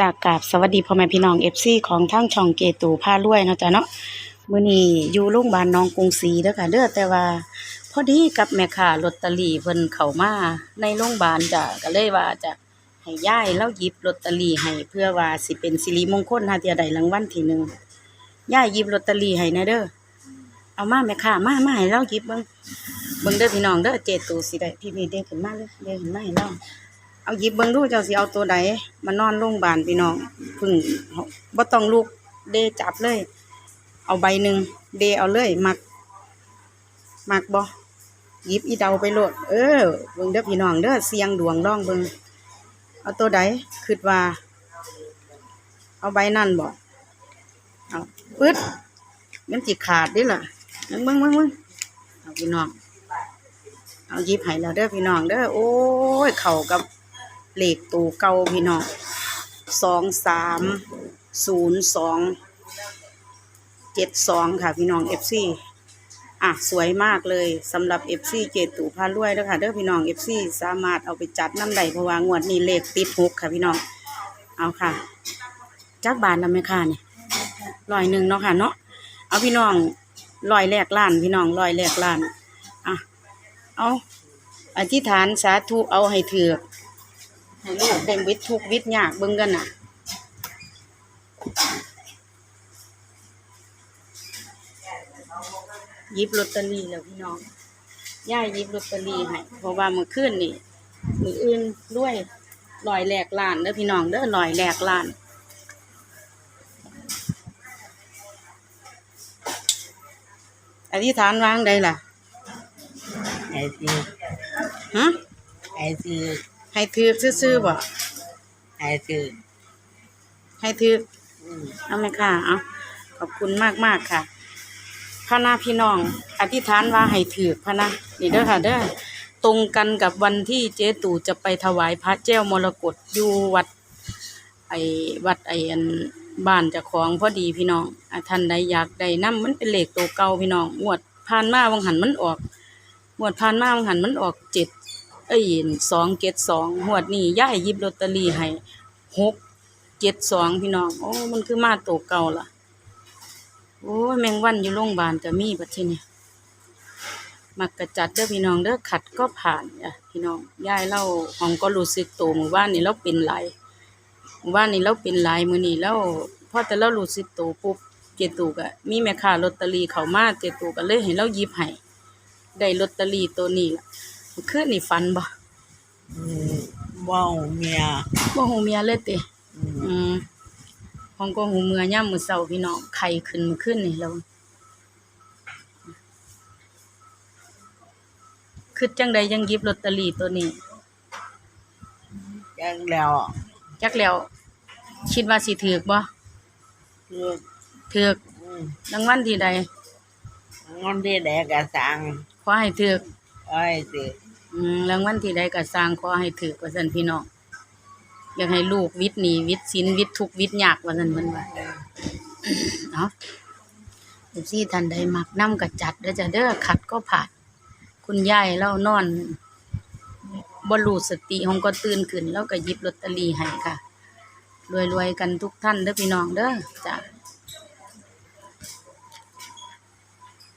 จากกาบสวัสดีพ่อแม่พี่น้องเอฟซีของทั้งช่องเกตูพารวยเนาะจ้ะเนาะมื้อนี้อยู่โรงพยาบาลน้องกรุงศรีเด้อค่ะเด้อแต่ว่าพอดีกับแม่ค้าลอตเตอรี่เพิ่นเข้ามาในโรงพยาบาลจ้ะก็เลยว่าจะให้ยายแล้วหยิบลอตเตอรี่ให้เพื่อว่าสิเป็นสิริมงคลหาเที่ยใดรางวัลที่หนึ่งยายหยิบลอตเตอรี่ให้นะเด้อเอามาแม่ค้ามามาให้เราหยิบเบิ่งเบิ่งเด้อพี่น้องเด้อเจตูสิได้พี่พี่เด้งขึ้นมาเลยเด้งขึ้นมาให้เรา เอาหยิบเบิ่งดูเจ้าสิเอาตัวใดมานอนโรงพยาบาลพี่น้องพึ่งบ่ต้องลุกเดจับเลย เอาใบหนึ่งเดเอาเลยมักมักบ่หยิบอีเดาไปโหลด เออเบิ่งเด้อพี่น้องเด้อเสียงดวงร้องเบิ่งเอาตัวใดคิดว่า เอาใบนั่นบ่เอาปึ๊ดมันสิขาดดิล่ะเบิ่งเบิ่งเบิ่งเบิ่งเอาพี่น้อง เอาหยิบให้แล้วเด้อพี่น้องเด้อโอ้ยเข้ากับ เลขตูเก่าพี่น้องสองสามศูนย์สองเจ็ดสองค่ะพี่น้องเอฟซีอะสวยมากเลยสำหรับเอฟซีเกตูพารวยเด้อค่ะเด้อพี่น้องเอฟซีสามารถเอาไปจัดน้ำใดเพราะว่างวดนี้เลขติดหกค่ะพี่น้องเอาค่ะจักบาทนำไหมค่ะเนี่ยร้อยหนึ่งเนาะค่ะเนาะเอาพี่น้องร้อยแรกล้านพี่น้องร้อยแรกล้านอะเอาอธิษฐานสาธุเอาให้เถือก ให้ลูกเต็มวิทย์ทุกข์วิทย์ยากเบิ่งกันน่ะหยิบลอตเตอรี่แล้วพี่น้องย่ายหยิบลอตเตอรี่ให้เพราะว่าเมื่อคืนนี่มืออื่นด้วยลอยแหลกล้านเด้อพี่น้องเด้อลอยแหลกล้านอธิษฐานวางได้ล่ะไอ้ซื้อฮะไอ้ซื้อ ให้ถือกซื่อๆบ่ไอ้ซื้อให้ถือกอืมเอาไหมค่ะเอาขอบคุณมากมากๆค่ะพระนาพี่น้อง อธิษฐานว่าให้ถือกพระนะนี่เด้อค่ะเด้อตรงกันกับวันที่เจ๊ตู่จะไปถวายพระแจ้วมรกตอยู่วัด ไอ้วัดไอ้อันบ้านเจ้าของพอดีพี่น้องอะท่านใดอยากได้นํมันเป็นเลขตัวเก่าพี่น้องงวดผ่านมาวังหันมันออกงวดผ่านมาวังหันมันออกเจ็ด เอ้ยสองเจ็ดสองงวดนี้ย่ายหยิบลอตเตอรี่ให้หกเจ็ดสองพี่น้อง โอ้ มันคือมาโตวเก่าล่ะ โอ้แมงวันอยู่โรงพยาบาลก็มีบัดทีนี้มักกระจัดเด้อพี่น้องเด้อขัดก็ผ่านอะพี่น้องย่ายเล่าของก็รู้สึกโตหมู่บ้านนี่เราเป็นหลายหมู่บ้านนี่เราเป็นหลายมื้อนี้แล้วพอแต่เรารู้สึกโตปุ๊บเจตูก็มีแม่ค้าลอตเตอรี่เขามาเจตูก็เลยให้เรายิบให้ได้ลอตเตอรี่ตัวนี้ล่ะ เมื่อคืนนี่ฝันบ่อืมว่าวเมียบ่ฮู้เมียเลยติอืมอืมของก็หูเมือย่ำมือเสาพี่น้องไข่ขึ้นมือขึ้นนี่แล้วคือจังใดยังหยิบลอตเตอรี่ตัวนี้จังแล้วจักแล้วคิดว่าสิถือกบ่คือถือกอืมรางวัลที่ใดงอนที่แดกกระสังขอให้ถือกไอ้ซื้ ออืมรางวัลที่ใดก็สร้างขอให้ถือกว่าซั่นพี่น้องอยากให้ลูกวิทย์หนีวิทย์สินวิทย์ทุกข์วิทย์ยากว่าซั่นเพิ่นว่าเนาะเดี๋ยวซี่ท่านใดมักน้ำกระจัดเด้อจ้ะเด้อขัดก็ผ่านคุณยายเล่านอนบรูสติหงก็ตื่นขึ้น แล้วก็หยิบลอตเตอรี่ให้ค่ะ รวยๆกันทุกท่านเด้อพี่น้องเด้อจ้ะ